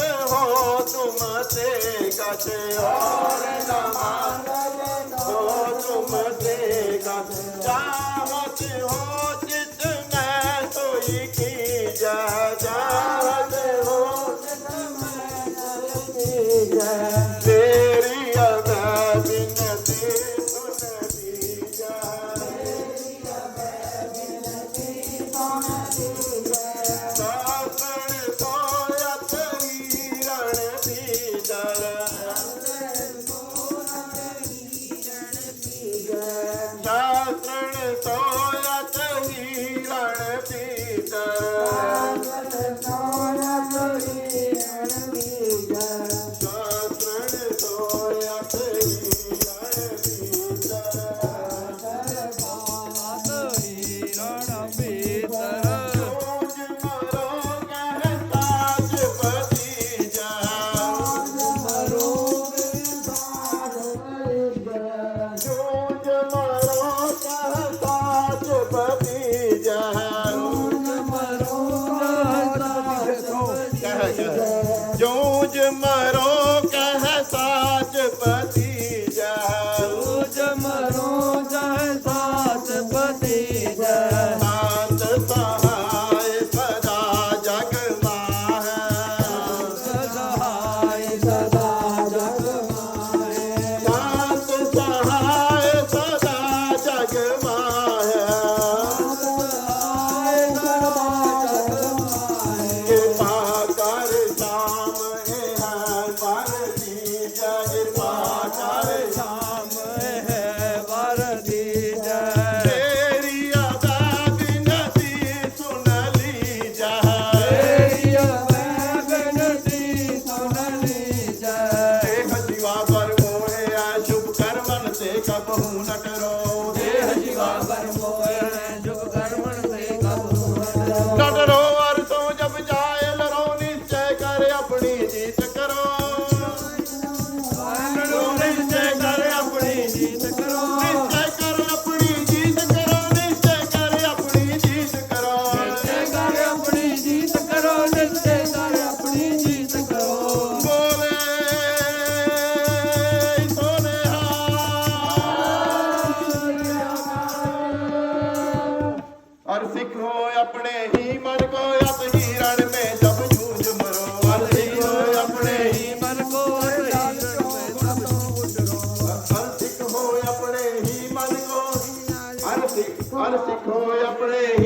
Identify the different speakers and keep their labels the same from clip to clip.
Speaker 1: हो तुमसे कटे और नमाना Então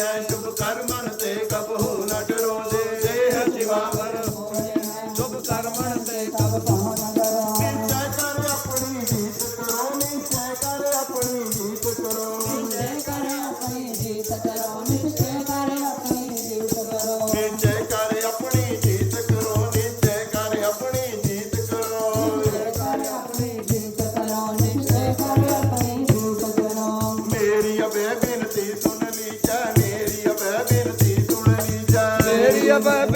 Speaker 1: शुभ
Speaker 2: Baba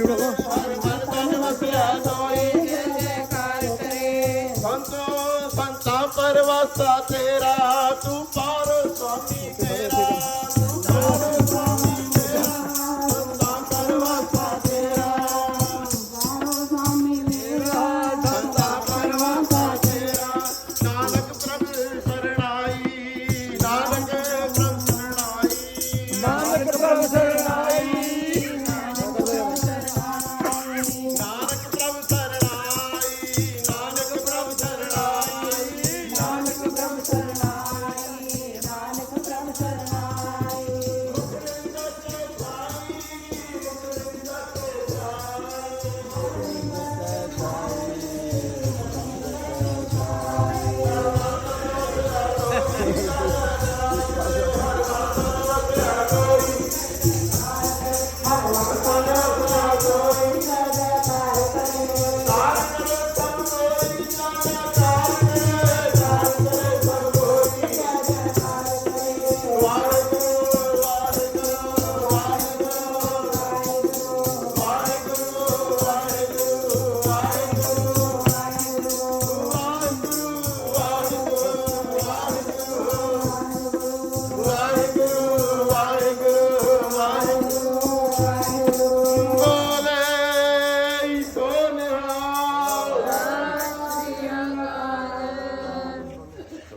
Speaker 1: ਜੁੜੋ। ਸੰਤਨ ਵਸਿਆ ਤੋਈ ਜੈ
Speaker 3: ਜੈਕਾਰ ਕਰੇ
Speaker 1: ਸੰਤੋ ਸੰਤਾ ਪਰਵਾਸਾ ਤੇਰਾ।